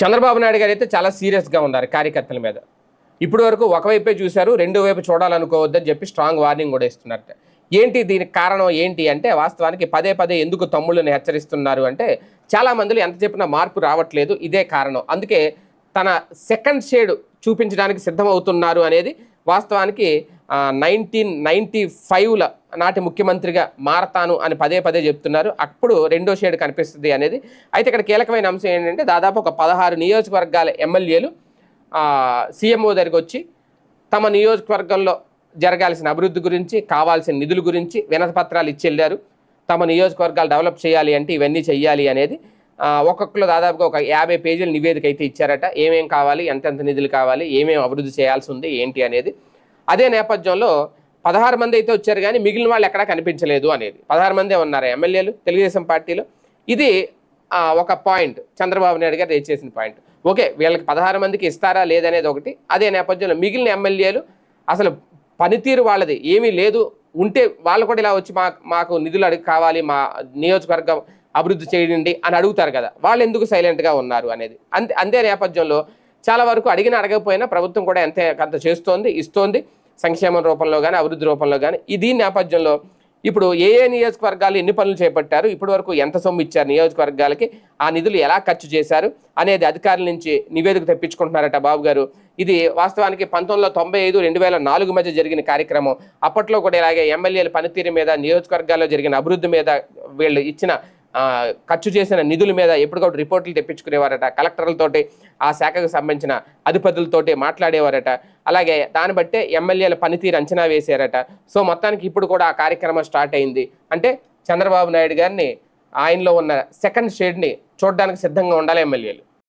చంద్రబాబు నాయుడు గారు అయితే చాలా సీరియస్గా ఉన్నారు కార్యకర్తల మీద. ఇప్పటి వరకు ఒకవైపే చూశారు రెండో వైపు చూడాలనుకోవద్దని చెప్పి స్ట్రాంగ్ వార్నింగ్ కూడా ఇస్తున్నారట. ఏంటి దీనికి కారణం ఏంటి అంటే వాస్తవానికి పదే పదే ఎందుకు తమ్ముళ్ళని హెచ్చరిస్తున్నారు అంటే చాలా మందిలో ఎంత చెప్పినా మార్పు రావట్లేదు ఇదే కారణం. అందుకే తన సెకండ్ షేడ్ చూపించడానికి సిద్ధమవుతున్నారు అనేది వాస్తవానికి నైన్టీన్ నైంటీ ఫైవ్ల నాటి ముఖ్యమంత్రిగా మారతాను అని పదే పదే చెప్తున్నారు. అప్పుడు రెండో షేడ్ కనిపిస్తుంది అనేది. అయితే ఇక్కడ కీలకమైన అంశం ఏంటంటే దాదాపు ఒక పదహారు నియోజకవర్గాల ఎమ్మెల్యేలు సీఎంఓ దగ్గరికి వచ్చి తమ నియోజకవర్గంలో జరగాల్సిన అభివృద్ధి గురించి కావాల్సిన నిధుల గురించి వినతపత్రాలు ఇచ్చి వెళ్ళారు. తమ నియోజకవర్గాలు డెవలప్ చేయాలి అంటే ఇవన్నీ చేయాలి అనేది ఒక్కొక్కరు దాదాపుగా ఒక యాభై పేజీల నివేదిక అయితే ఇచ్చారట. ఏమేం కావాలి ఎంతెంత నిధులు కావాలి ఏమేమి అభివృద్ధి చేయాల్సి ఉంది ఏంటి అనేది. అదే నేపథ్యంలో పదహారు మంది అయితే వచ్చారు కానీ మిగిలిన వాళ్ళు ఎక్కడా కనిపించలేదు అనేది. పదహారు మందే ఉన్నారు ఎమ్మెల్యేలు తెలుగుదేశం పార్టీలో? ఇది ఒక పాయింట్. చంద్రబాబు నాయుడు గారు రేజ్ చేసిన పాయింట్. ఓకే వీళ్ళకి పదహారు మందికి ఇస్తారా లేదనేది ఒకటి. అదే నేపథ్యంలో మిగిలిన ఎమ్మెల్యేలు అసలు పనితీరు వాళ్ళది. ఏమీ లేదు. ఉంటే వాళ్ళు కూడా ఇలా వచ్చి మా మాకు నిధులు అడిగి కావాలి మా నియోజకవర్గం అభివృద్ధి చేయండి అని అడుగుతారు కదా. వాళ్ళు ఎందుకు సైలెంట్గా ఉన్నారు అనేది. అంతే అంతే నేపథ్యంలో చాలా వరకు అడిగిన అడగకపోయినా ప్రభుత్వం కూడా ఎంత అంత చేస్తోంది ఇస్తోంది. సంక్షేమం రూపంలో కానీ అభివృద్ధి రూపంలో కానీ ఇది నేపథ్యంలో ఇప్పుడు ఏ ఏ నియోజకవర్గాలు ఎన్ని పనులు చేపట్టారు ఇప్పటి వరకు ఎంత సొమ్ము ఇచ్చారు నియోజకవర్గాలకి ఆ నిధులు ఎలా ఖర్చు చేశారు అనేది అధికారుల నుంచి నివేదిక తెప్పించుకుంటున్నారట బాబు గారు. ఇది వాస్తవానికి పంతొమ్మిది వందల తొంభై ఐదు రెండు వేల నాలుగు మధ్య జరిగిన కార్యక్రమం. అప్పట్లో కూడా ఇలాగే ఎమ్మెల్యేల పనితీరు మీద నియోజకవర్గాల్లో జరిగిన అభివృద్ధి మీద వీళ్ళు ఇచ్చిన ఖర్చు చేసిన నిధుల మీద ఎప్పటికప్పుడు రిపోర్టులు తెప్పించుకునేవారట కలెక్టర్లతోటి ఆ శాఖకు సంబంధించిన అధిపతులతోటి మాట్లాడేవారట. అలాగే దాన్ని బట్టే ఎమ్మెల్యేల పనితీరు అంచనా వేశారట. సో మొత్తానికి ఇప్పుడు కూడా ఆ కార్యక్రమం స్టార్ట్ అయింది. అంటే చంద్రబాబు నాయుడు గారిని ఆయనలో ఉన్న సెకండ్ షేడ్ని చూడడానికి సిద్ధంగా ఉండాలి ఎమ్మెల్యేలు.